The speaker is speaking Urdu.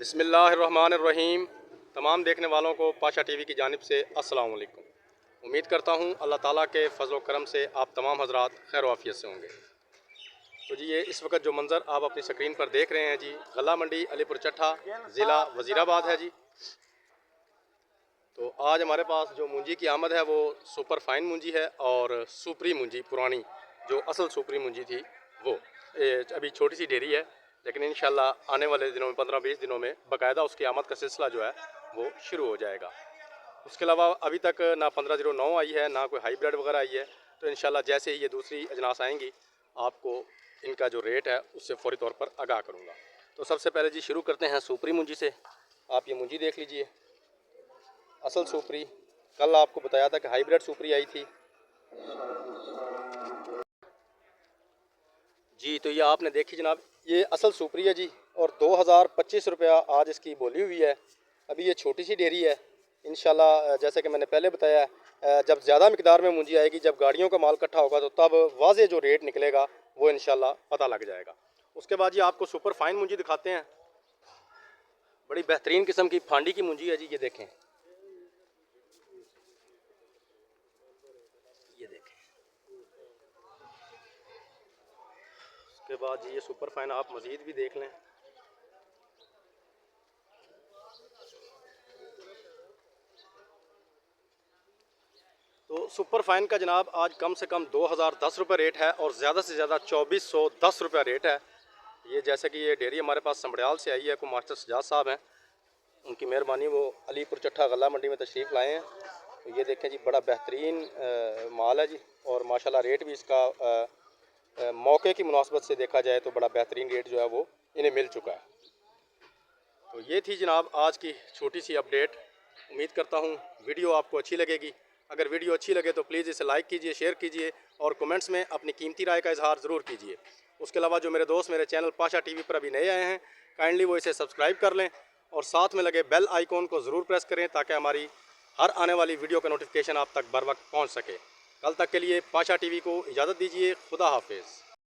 بسم اللہ الرحمن الرحیم۔ تمام دیکھنے والوں کو پاشا ٹی وی کی جانب سے السلام علیکم۔ امید کرتا ہوں اللہ تعالیٰ کے فضل و کرم سے آپ تمام حضرات خیر و عافیت سے ہوں گے۔ تو جی یہ اس وقت جو منظر آپ اپنی سکرین پر دیکھ رہے ہیں جی غلہ منڈی، علی پور چٹھا ضلع وزیر آباد ہے جی۔ تو آج ہمارے پاس جو مونجی کی آمد ہے، وہ سپر فائن مونجی ہے اور سوپری مونجی، پرانی جو اصل سوپری مونجی تھی وہ۔ ابھی چھوٹی سی ڈیری ہے۔ لیکن انشاءاللہ آنے والے دنوں میں، پندرہ بیس دنوں میں باقاعدہ اس کی آمد کا سلسلہ جو ہے وہ شروع ہو جائے گا۔ اس کے علاوہ ابھی تک نہ پندرہ زیرو نو آئی ہے، نہ کوئی ہائی بریڈ وغیرہ آئی ہے۔ تو انشاءاللہ جیسے ہی یہ دوسری اجناس آئیں گی، آپ کو ان کا جو ریٹ ہے، اس سے فوری طور پر آگاہ کروں گا۔ تو سب سے پہلے جی شروع کرتے ہیں سوپری منجی سے۔ آپ یہ منجی دیکھ لیجیے۔ اصل سوپری، کل آپ کو بتایا تھا کہ ہائی بریڈ سوپری آئی تھی۔ جی تو یہ آپ نے دیکھی جناب۔ یہ اصل سوپری ہے جی اور دو ہزار پچیس روپیہ آج اس کی بولی ہوئی ہے۔ ابھی یہ چھوٹی سی ڈیری ہے۔ انشاءاللہ جیسے کہ میں نے پہلے بتایا ہے جب زیادہ مقدار میں منجی آئے گی، جب گاڑیوں کا مال کٹھا ہوگا، تو تب واضح جو ریٹ نکلے گا، وہ انشاءاللہ پتہ لگ جائے گا۔ اس کے بعد یہ آپ کو سپر فائن منجی دکھاتے ہیں۔ بڑی بہترین قسم کی پھانڈی کی منجی ہے جی یہ دیکھیں یہ دیکھیں اس کے بعد جی یہ سپر فائن آپ مزید بھی دیکھ لیں۔ تو سپر فائن کا جناب آج کم سے کم دو ہزار دس روپے ریٹ ہے اور زیادہ سے زیادہ چوبیس سو دس روپے ریٹ ہے۔ یہ جیسے کہ یہ ڈیری ہمارے پاس سمبڑیال سے آئی ہے کو ماسٹر سجاد صاحب ہیں۔ ان کی مہربانی وہ علی پور چٹھا غلہ منڈی میں تشریف لائے ہیں۔ یہ دیکھیں جی بڑا بہترین مال ہے جی اور ماشاءاللہ ریٹ بھی اس کا موقع کی مناسبت سے دیکھا جائے تو بڑا بہترین ریٹ جو ہے وہ انہیں مل چکا ہے۔ تو یہ تھی جناب آج کی چھوٹی سی اپڈیٹ۔ امید کرتا ہوں ویڈیو آپ کو اچھی لگے گی۔ اگر ویڈیو اچھی لگے تو پلیز اسے لائک کیجیے، شیئر کیجیے اور کومنٹس میں اپنی قیمتی رائے کا اظہار ضرور کیجیے۔ اس کے علاوہ جو میرے دوست، میرے چینل پاشا ٹی وی پر ابھی نئے آئے ہیں، کائنڈلی وہ اسے سبسکرائب کر لیں اور ساتھ میں لگے بیل آئیکن کو ضرور پریس کریں تاکہ ہماری ہر آنے والی ویڈیو کا نوٹیفکیشن آپ تک بر وقت پہنچ سکے۔ کل تک کے لیے پاشا ٹی وی کو اجازت دیجیے خدا حافظ۔